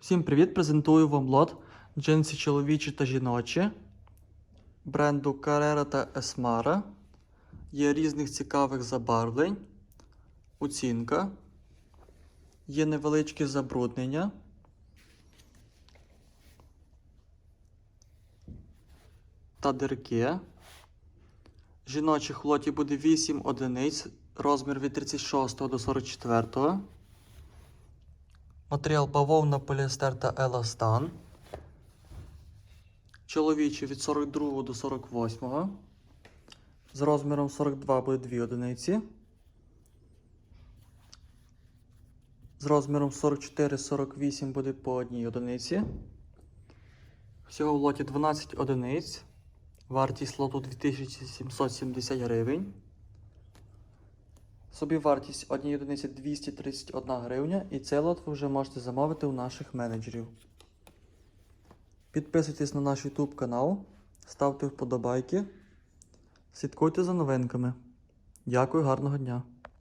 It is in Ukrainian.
Всім привіт! Презентую вам лот джинси чоловічі та жіночі бренду Carrera та Esmara. Є різних цікавих забарвлень, оцінка, є невеличкі забруднення. Та дирки. Жіночих лоті буде 8 одиниць, розмір від 36 до 44. Матеріал бавовна, поліестер та еластан. Чоловічий від 42 до 48. З розміром 42 буде 2 одиниці. З розміром 44-48 буде по одній одиниці. Всього в лоті 12 одиниць. Вартість лоту 2770 гривень. Собівартість однієї одиниці 231 гривня, і цей лот ви вже можете замовити у наших менеджерів. Підписуйтесь на наш YouTube канал, ставте вподобайки, слідкуйте за новинками. Дякую, гарного дня!